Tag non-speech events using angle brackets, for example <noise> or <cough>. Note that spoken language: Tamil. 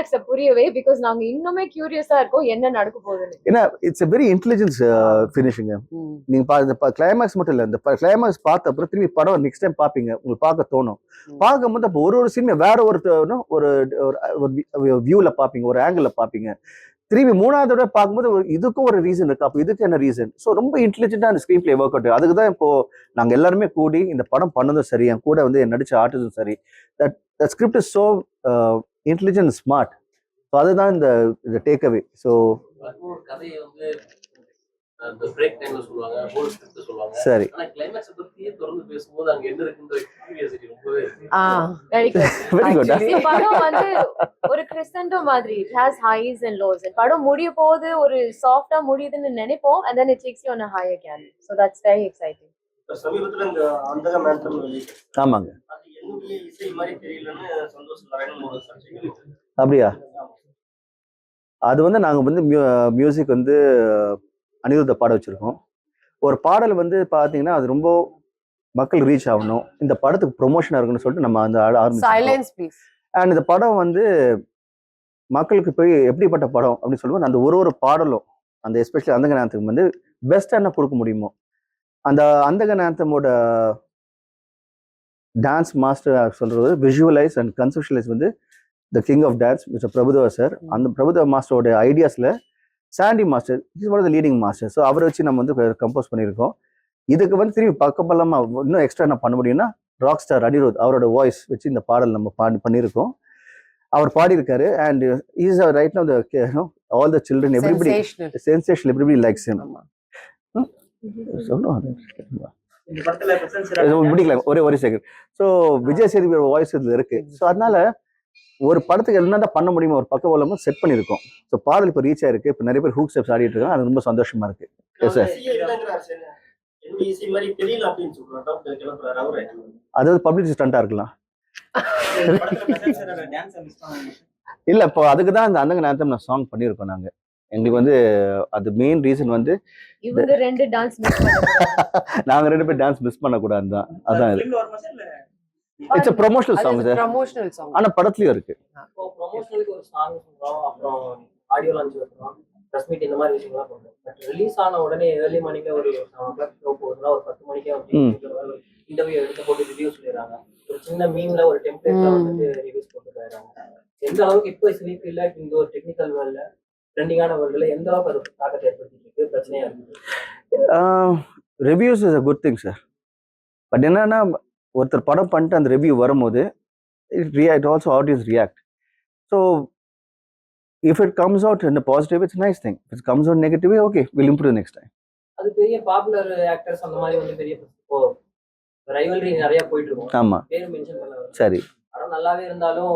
கிளைமேக்ஸ புரியவே பிகாஸ் நாங்க இன்னுமே கியூரியஸா இருக்கோம் என்ன நடக்க போகுதுன்னு. ஏன்னா இட்ஸ் a வெரி இன்டெலிஜென்ஸ் ஃபினிஷிங்க. நீங்க பா இந்த கிளைமேக்ஸ் மட்டும் இல்ல இந்த கிளைமேக்ஸ் பார்த்த அப்புறம் திரும்பி படம் நெக்ஸ்ட் டைம் பார்ப்பீங்க உங்களுக்கு பார்க்க தோணும். பார்க்கும்போது அப்போ ஒரு ஒரு சீன் வேற ஒரு ஒரு ஒரு வியூல பார்ப்பீங்க ஒரு ஆங்கிள் பார்ப்பீங்க. திரும்பி மூணாவது தடவை பார்க்கும்போது ஒரு இதுக்கும் ஒரு ரீசன் இருக்கு. அப்போ இதுக்கு என்ன ரீசன் ஸோ ரொம்ப இன்டெலிஜென்ட்டா அந்த ஸ்க்ரீன் பிளே ஒர்க் அவுட் அதுக்கு தான் இப்போ நாங்க எல்லாருமே கூடி இந்த படம் பண்ணதும் சரி என் கூட வந்து என் நடிச்ச ஆர்டிஸ்டும் சரி. That the script is so intelligent smart so அதுதான் இந்த இந்த டேக் அவே ஸோ சரி. <laughs> ஒரு மாதிரி. It has highs and lows படம் முடிய போகுது ஒரு சாஃப்டா முடியுதுன்னு நினைப்போம் and then it takes you on a higher canvas so that's very exciting. இப்ப சமீபத்துல இந்த அந்தக மேந்தம் வெளியிட்டு ஆமாங்க. அப்படியா. அது வந்து நாங்கள் வந்து மியூசிக் வந்து அனிருத்த பாட வச்சுருக்கோம். ஒரு பாடல் வந்து பார்த்தீங்கன்னா அது ரொம்ப மக்கள் ரீச் ஆகணும். இந்த படத்துக்கு ப்ரொமோஷனாக இருக்குன்னு சொல்லிட்டு நம்ம அந்த ஆரம்பிச்சோம் அண்ட் இந்த படம் வந்து மக்களுக்கு போய் எப்படிப்பட்ட படம் அப்படின்னு சொல்லும்போது அந்த ஒரு ஒரு பாடலும் அந்த எஸ்பெஷலி அந்தக நேரத்துக்கு வந்து பெஸ்ட் என்ன கொடுக்க முடியுமோ அந்த அந்தக நேரத்தமோட டான்ஸ் மாஸ்டர் சொல்றது விஷுவலைஸ் அண்ட் கன்செப்ஷுவலைஸ் வந்து the king of dance mister Prabhudeva sir அந்த பிரபுதேவா மாஸ்டரோட ஐடியாஸில் Sandy master is one the leading master so அவரை வச்சு நம்ம வந்து கம்போஸ் பண்ணியிருக்கோம். இதுக்கு வந்து திரும்பி பக்கபலமாக இன்னும் எக்ஸ்ட்ரா என்ன பண்ண முடியும்னா ராக் ஸ்டார் அனிருத் அவரோட வாய்ஸ் வச்சு இந்த பாடல் நம்ம பாடி பண்ணியிருக்கோம். அவர் பாடியிருக்காரு and is right no all the children everybody sensation everybody likes சொல்லுவாங்க முடிக்கல ஒரே ஒரு second so Vijay Sethupathi voice இதுல இருக்கு. ஸோ அதனால ஒரு படத்துக்கு என்னதான் பண்ண முடியுமோ ஒரு பக்க போலமும் செட் பண்ணியிருக்கோம். ஸோ பாடல் இப்போ ரீச் ஆயிருக்கு. இப்போ நிறைய பேர் ஹூக் ஸ்டெப்ஸ் ஆடிட்டு இருக்காங்க. அது ரொம்ப சந்தோஷமா இருக்கு. Yes, sir. என்னுடைய இசை மாதிரி தெரியல அப்படின்னு சொல்றாரு. டவுட் கிளம்புறாரு அவரு அது பப்ளிக் ஸ்டண்டா இருக்கலாம். இல்ல இப்போ அதுக்கு தான் அந்த அந்த நேரத்தை நான் சாங் பண்ணியிருக்கோம் நாங்க. எங்களுக்கு வந்து அது மெயின் ரீசன் வந்து இவங்க ரெண்டு டான்ஸ் மிஸ் பண்ண நாங்க ரெண்டு பேர் டான்ஸ் மிஸ் பண்ணக்கூடாது தான் அதான் இது. இல்ல? இட்ஸ் ப்ரொமோஷனல் சாங் அது சார் ப்ரமோஷனல் சாங் ஆனா படத்துலயும் இருக்கு. ப்ரொமோஷனலுக்கு ஒரு சாங் சொல்றோம் அப்புறம் ஆடியோ லான்ச் வைக்கிறோம் ப்ரெஸ் மீட் இந்த மாதிரி விஷயங்கள்லாம் பண்றோம் பட் ரிலீஸ் ஆன உடனே ஏர்லி மணிக்கு ஒரு செவன் கிளாக் ஷோ போகுதுன்னா ஒரு பத்து மணிக்கே. வந்து இன்டர்வியூ எடுத்து போட்டு ரிவ்யூ சொல்லிடுறாங்க. ஒரு சின்ன மீம்ல ஒரு டெம்ப்ளேட்ல ம். வந்துட்டு ரிவ்யூஸ் போட்டு போயிடுறாங்க. எந்த அளவுக்கு இப்போ சினிஃபீல்ட்ல இந்த ஒரு டெக்னிக்கல் வேர்ல்ட்ல ட்ரெண்டிங்கான வேர்ல்ட்ல எந்த அளவுக்கு அது தாக்கத்தை ஏற்படுத்திட்டு இருக்கு reviews is a good thing sir but என்னன்னா ஒருத்தர் படம் பண்ணிட்டு அந்த ரிவ்யூ வரும்போது it react also audience react so if it comes out in positive it's nice thing it comes out negative okay will improve next time அது பெரிய பாப்புலர் ஆக்டர்ஸ் அந்த மாதிரி வந்து பெரிய ரைவல்ரி நிறைய போயிட்டு இருக்கும். ஆமாம் பேரு மென்ஷன் பண்ண சரி. படம் நல்லாவே இருந்தாலும்